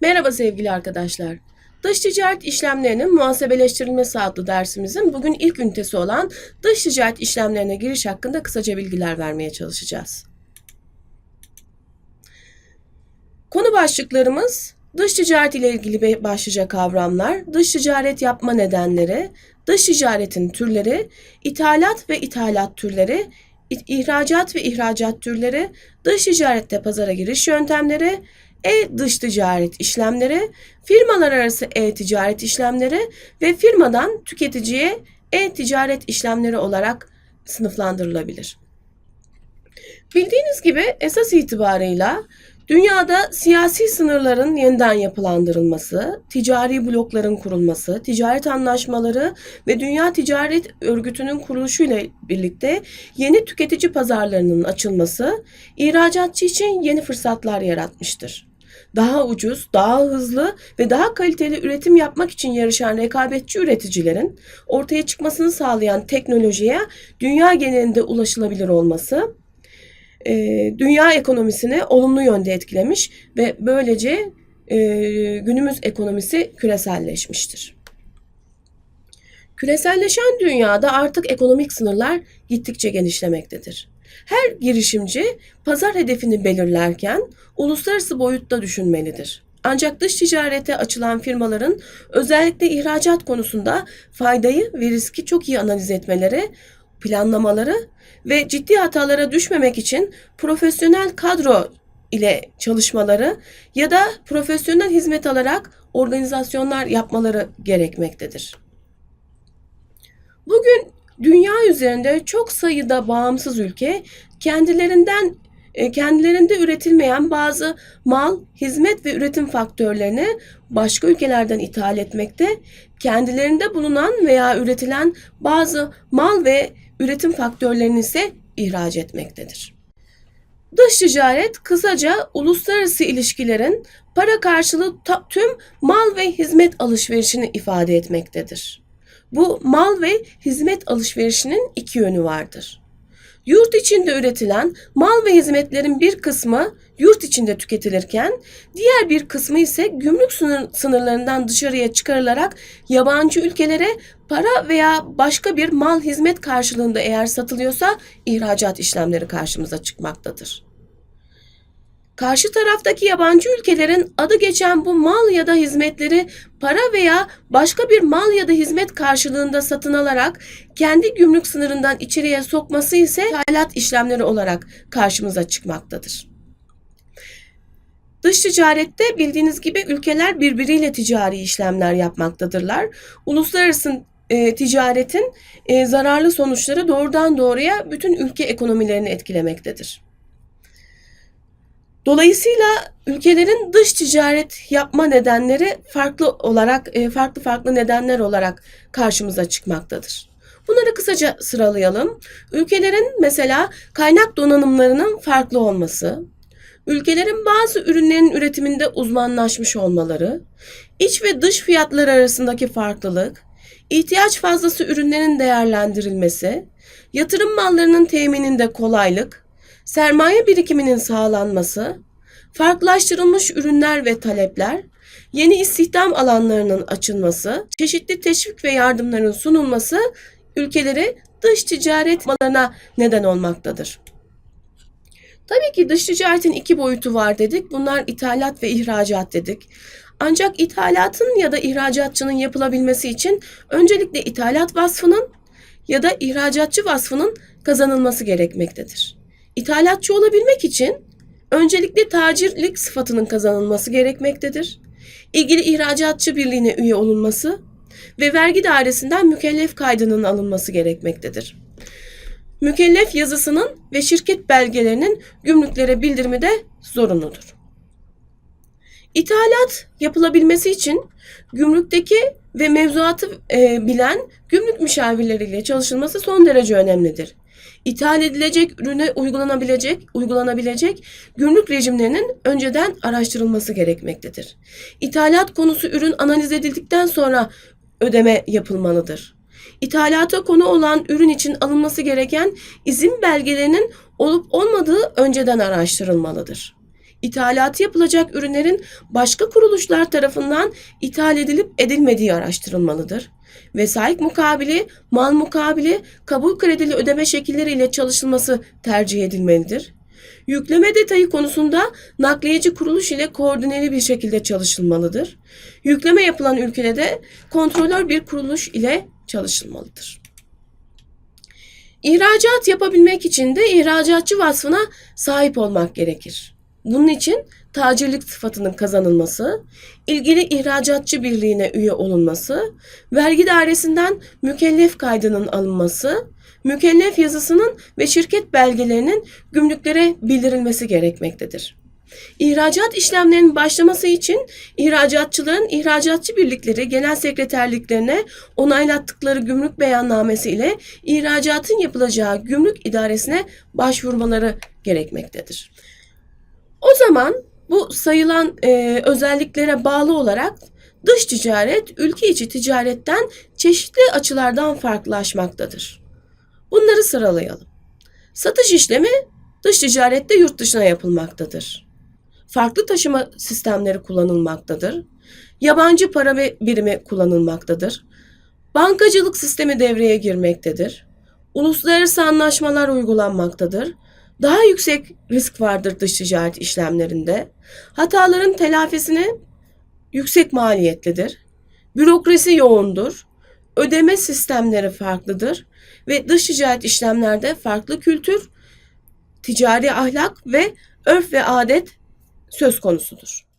Merhaba sevgili arkadaşlar. Dış ticaret işlemlerinin muhasebeleştirilmesi adlı dersimizin bugün ilk ünitesi olan dış ticaret işlemlerine giriş hakkında kısaca bilgiler vermeye çalışacağız. Konu başlıklarımız dış ticaret ile ilgili başlıca kavramlar, dış ticaret yapma nedenleri, dış ticaretin türleri, ithalat ve ithalat türleri, ihracat ve ihracat türleri, dış ticarette pazara giriş yöntemleri, e-dış ticaret işlemleri, firmalar arası e-ticaret işlemleri ve firmadan tüketiciye e-ticaret işlemleri olarak sınıflandırılabilir. Bildiğiniz gibi esas itibarıyla dünyada siyasi sınırların yeniden yapılandırılması, ticari blokların kurulması, ticaret anlaşmaları ve Dünya Ticaret Örgütü'nün kuruluşuyla birlikte yeni tüketici pazarlarının açılması, ihracatçı için yeni fırsatlar yaratmıştır daha ucuz, daha hızlı ve daha kaliteli üretim yapmak için yarışan rekabetçi üreticilerin ortaya çıkmasını sağlayan teknolojiye dünya genelinde ulaşılabilir olması e, dünya ekonomisini olumlu yönde etkilemiş ve böylece e, günümüz ekonomisi küreselleşmiştir. Küreselleşen dünyada artık ekonomik sınırlar gittikçe genişlemektedir. Her girişimci pazar hedefini belirlerken uluslararası boyutta düşünmelidir. Ancak dış ticarete açılan firmaların özellikle ihracat konusunda faydayı ve riski çok iyi analiz etmeleri, planlamaları ve ciddi hatalara düşmemek için profesyonel kadro ile çalışmaları ya da profesyonel hizmet alarak organizasyonlar yapmaları gerekmektedir. Bugün dünya üzerinde çok sayıda bağımsız ülke kendilerinden e, kendilerinde üretilmeyen bazı mal, hizmet ve üretim faktörlerini başka ülkelerden ithal etmekte, kendilerinde bulunan veya üretilen bazı mal ve üretim faktörlerini ise ihraç etmektedir. Dış ticaret kısaca uluslararası ilişkilerin para karşılığı tüm mal ve hizmet alışverişini ifade etmektedir. Bu mal ve hizmet alışverişinin iki yönü vardır. Yurt içinde üretilen mal ve hizmetlerin bir kısmı yurt içinde tüketilirken diğer bir kısmı ise gümrük sınırlarından dışarıya çıkarılarak yabancı ülkelere para veya başka bir mal hizmet karşılığında eğer satılıyorsa ihracat işlemleri karşımıza çıkmaktadır. Karşı taraftaki yabancı ülkelerin adı geçen bu mal ya da hizmetleri para veya başka bir mal ya da hizmet karşılığında satın alarak kendi gümrük sınırından içeriye sokması ise ithalat işlemleri olarak karşımıza çıkmaktadır. Dış ticarette bildiğiniz gibi ülkeler birbiriyle ticari işlemler yapmaktadırlar. Uluslararası e, ticaretin e, zararlı sonuçları doğrudan doğruya bütün ülke ekonomilerini etkilemektedir. Dolayısıyla ülkelerin dış ticaret yapma nedenleri farklı olarak e, farklı farklı nedenler olarak karşımıza çıkmaktadır. Bunları kısaca sıralayalım. Ülkelerin mesela kaynak donanımlarının farklı olması, ülkelerin bazı ürünlerin üretiminde uzmanlaşmış olmaları, iç ve dış fiyatlar arasındaki farklılık, ihtiyaç fazlası ürünlerin değerlendirilmesi, yatırım mallarının temininde kolaylık, sermaye birikiminin sağlanması, farklılaştırılmış ürünler ve talepler, yeni istihdam alanlarının açılması, çeşitli teşvik ve yardımların sunulması ülkeleri dış ticaret mallarına neden olmaktadır. Tabii ki dış ticaretin iki boyutu var dedik. Bunlar ithalat ve ihracat dedik. Ancak ithalatın ya da ihracatçının yapılabilmesi için öncelikle ithalat vasfının ya da ihracatçı vasfının kazanılması gerekmektedir. İthalatçı olabilmek için öncelikle tacirlik sıfatının kazanılması gerekmektedir. İlgili ihracatçı birliğine üye olunması ve vergi dairesinden mükellef kaydının alınması gerekmektedir. Mükellef yazısının ve şirket belgelerinin gümrüklere bildirimi de zorunludur. İthalat yapılabilmesi için gümrükteki ve mevzuatı e, bilen gümrük müşavirleriyle çalışılması son derece önemlidir ithal edilecek ürüne uygulanabilecek, uygulanabilecek gümrük rejimlerinin önceden araştırılması gerekmektedir. İthalat konusu ürün analiz edildikten sonra ödeme yapılmalıdır. İthalata konu olan ürün için alınması gereken izin belgelerinin olup olmadığı önceden araştırılmalıdır. İthalatı yapılacak ürünlerin başka kuruluşlar tarafından ithal edilip edilmediği araştırılmalıdır. Vesait mukabili, mal mukabili, kabul kredili ödeme şekilleri ile çalışılması tercih edilmelidir. Yükleme detayı konusunda nakliyeci kuruluş ile koordineli bir şekilde çalışılmalıdır. Yükleme yapılan ülkede de kontrolör bir kuruluş ile çalışılmalıdır. İhracat yapabilmek için de ihracatçı vasfına sahip olmak gerekir. Bunun için tacirlik sıfatının kazanılması, ilgili ihracatçı birliğine üye olunması, vergi dairesinden mükellef kaydının alınması, mükellef yazısının ve şirket belgelerinin gümrüklere bildirilmesi gerekmektedir. İhracat işlemlerinin başlaması için ihracatçıların ihracatçı birlikleri genel sekreterliklerine onaylattıkları gümrük beyannamesi ile ihracatın yapılacağı gümrük idaresine başvurmaları gerekmektedir. O zaman bu sayılan e, özelliklere bağlı olarak dış ticaret ülke içi ticaretten çeşitli açılardan farklılaşmaktadır. Bunları sıralayalım. Satış işlemi dış ticarette yurt dışına yapılmaktadır. Farklı taşıma sistemleri kullanılmaktadır. Yabancı para birimi kullanılmaktadır. Bankacılık sistemi devreye girmektedir. Uluslararası anlaşmalar uygulanmaktadır. Daha yüksek risk vardır dış ticaret işlemlerinde. Hataların telafisini yüksek maliyetlidir. Bürokrasi yoğundur. Ödeme sistemleri farklıdır ve dış ticaret işlemlerde farklı kültür, ticari ahlak ve örf ve adet söz konusudur.